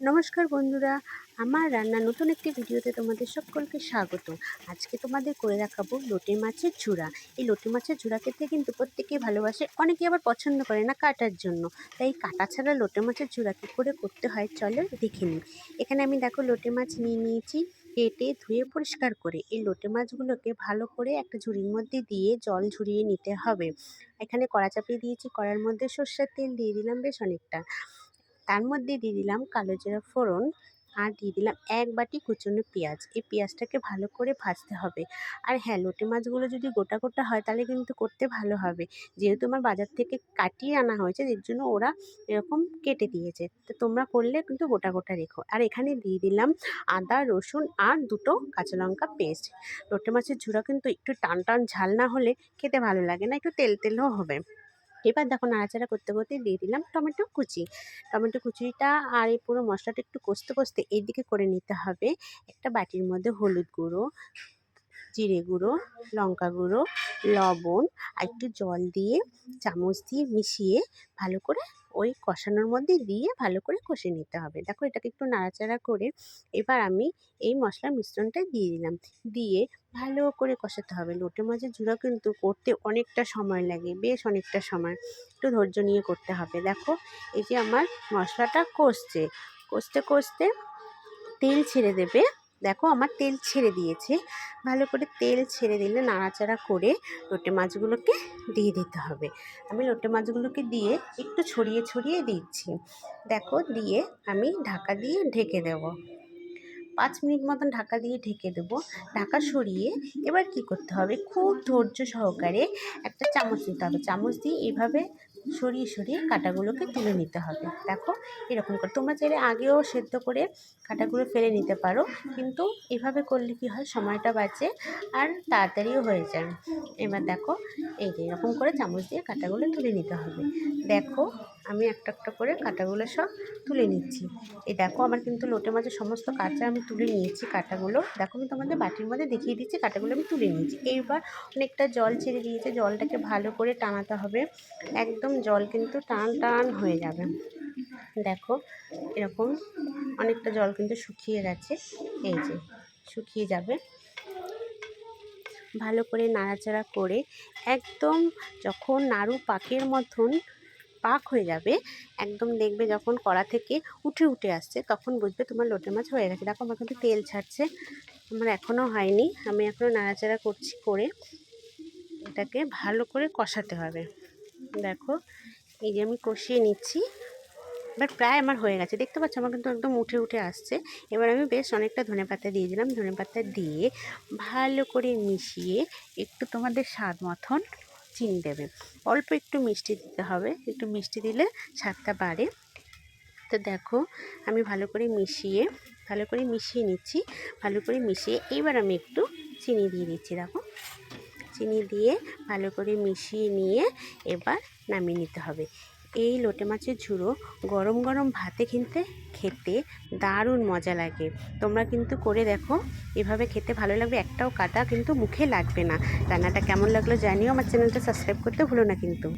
নমস্কার বন্ধুরা, আমার রান্না নতুন একটি ভিডিওতে তোমাদের সকলকে স্বাগত। আজকে তোমাদের করে দেখাবো লোটে মাছের ঝুড়া। এই লোটে মাছের ঝুড়া খেতে কিন্তু প্রত্যেকেই ভালোবাসে অনেকে আবার পছন্দ করে না কাটার জন্য। তাই কাটা ছাড়া লোটে মাছের ঝুড়া কী করে করতে হয় চলো দেখে নিই। এখানে আমি দেখো লোটে মাছ নিয়ে নিয়েছি, কেটে ধুয়ে পরিষ্কার করে। এই লোটে মাছগুলোকে ভালো করে একটা ঝুড়ির মধ্যে দিয়ে জল ঝরিয়ে নিতে হবে। এখানে কড়া চাপিয়ে দিয়েছি, কড়ার মধ্যে সর্ষের তেল দিয়ে দিলাম বেশ অনেকটা। তার মধ্যে দিয়ে দিলাম কালো জিরা ফোড়ন আর দিয়ে দিলাম এক বাটি কুচনো পেঁয়াজ। এই পেঁয়াজটাকে ভালো করে ভাজতে হবে। আর হ্যাঁ লোটে মাছগুলো যদি গোটা গোটা হয় তাহলে কিন্তু করতে ভালো হবে। যেহেতু আমার বাজার থেকে কাটিয়ে আনা হয়েছে, এর জন্য ওরা এরকম কেটে দিয়েছে। তো তোমরা করলে কিন্তু গোটা গোটা রেখো। আর এখানে দিয়ে দিলাম আদা, রসুন আর দুটো কাঁচা লঙ্কা পেস্ট। লোটে মাছের ঝুড়া কিন্তু একটু টান টান ঝাল না হলে খেতে ভালো লাগে না, একটু তেল তেলও হবে। এবার দেখো নাড়াচাড়া করতে করতে দিয়ে দিলাম টমেটো কুচি। টমেটো কুচিটা আর এই পুরো মশলাটা একটু কষতে কষতে এইদিকে করে নিতে হবে একটা বাটির মধ্যে হলুদ গুঁড়ো, জিরে গুঁড়ো, লঙ্কা গুঁড়ো, লবণ আর একটু জল দিয়ে চামচ দিয়ে মিশিয়ে ভালো করে ওই কষানোর মধ্যে দিয়ে ভালো করে কষে নিতে হবে। দেখো এটাকে একটু নাড়াচাড়া করে এবার আমি এই মশলার মিশ্রণটা দিয়ে দিলাম। দিয়ে ভালো করে কষাতে হবে। লোটে মাছের ঝুড়ো কিন্তু করতে অনেকটা সময় লাগে, বেশ অনেকটা সময়। একটু ধৈর্য নিয়ে করতে হবে। দেখো এই যে আমার মশলাটা কষছে। কষতে কষতে তেল ছেড়ে দেবে। দেখো আমার তেল ছেড়ে দিয়েছে। ভালো করে তেল ছেড়ে দিলে নাড়াচাড়া করে লোটে মাছগুলোকে দিয়ে দিতে হবে। আমি লোটে মাছগুলোকে দিয়ে একটু ছড়িয়ে ছড়িয়ে দিচ্ছি। দেখো দিয়ে আমি ঢাকা দিয়ে ঢেকে দেব। পাঁচ মিনিট মতন ঢাকা দিয়ে ঢেকে দেবো। ঢাকা সরিয়ে এবার কি করতে হবে? খুব ধৈর্য সহকারে একটা চামচ নিতে হবে। চামচ দিয়ে এইভাবে সরিয়ে সরিয়ে কাঁটাগুলোকে তুলে নিতে হবে। দেখো, এরকম করে। তোমরা চাইলে আগেও সেদ্ধ করে কাঁটাগুলো ফেলে নিতে পারো, কিন্তু এভাবে করলে কি হয়? সময়টা বাঁচে আর তাড়াতাড়িও হয়ে যায়। এবার দেখো, এই যে এরকম করে চামচ দিয়ে কাঁটাগুলো তুলে নিতে হবে। দেখো, আমি একটা একটা করে কাঁটাগুলো সব তুলে নিচ্ছি। এই দেখো, আমার কিন্তু লোটে মাছের সমস্ত কাঁচা আমি তুলে নিয়েছি কাঁটাগুলো। দেখো, আমি তোমাদের বাটির মধ্যে দেখিয়ে দিচ্ছি, কাঁটাগুলো আমি তুলে নিয়েছি। এইবার অনেকটা জল ছেড়ে দিয়েছে। জলটাকে ভালো করে টানাতে হবে। একদম জল কিন্তু টান টান হয়ে যাবে। দেখো এরকম অনেকটা জল কিন্তু শুকিয়ে গেছে। এই যে শুকিয়ে যাবে। ভালো করে নাড়াচাড়া করে একদম যখন নাড়ু পাকের মতন পাক হয়ে যাবে, একদম দেখবে যখন কড়া থেকে উঠে উঠে আসছে, তখন বুঝবে তোমার লোটে মাছ হয়ে গেছে। দেখো আমার কিন্তু তেল ছাড়ছে, আমার এখনও হয়নি। আমি এখনও নাড়াচাড়া করছি করে এটাকে ভালো করে কষাতে হবে। দেখো, এই যে আমি কষিয়ে নিচ্ছি। এবার প্রায় আমার হয়ে গেছে। দেখতে পাচ্ছ, আমার কিন্তু একদম উঠে উঠে আসছে। এবার আমি বেশ অনেকটা ধনে পাতা দিয়ে দিলাম। ধনে পাতা দিয়ে ভালো করে মিশিয়ে একটু তোমাদের স্বাদ মতন চিনি দেবে। অল্প একটু মিষ্টি দিতে হবে। একটু মিষ্টি দিলে স্বাদটা বাড়ে। তো দেখো, আমি ভালো করে মিশিয়ে, ভালো করে মিশিয়ে নিচ্ছি। ভালো করে মিশিয়ে এইবার আমি একটু চিনি দিয়ে দিচ্ছি। দেখো চিনি দিয়ে ভালো করে মিশিয়ে নিয়ে এবার নামিয়ে নিতে হবে। এই লোটে মাছের ঝুড়ো গরম গরম ভাতে কিনতে খেতে দারুণ মজা লাগে। তোমরা কিন্তু করে দেখো, এভাবে খেতে ভালো লাগবে, একটাও কাটা কিন্তু মুখে লাগবে না। রান্নাটা কেমন লাগল জানিও, আমার চ্যানেলটা সাবস্ক্রাইব করতে ভুলো না কিন্তু।